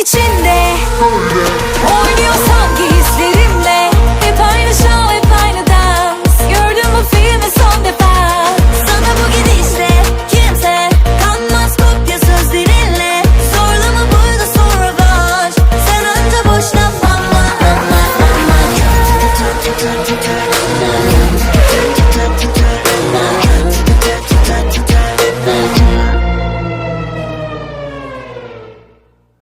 için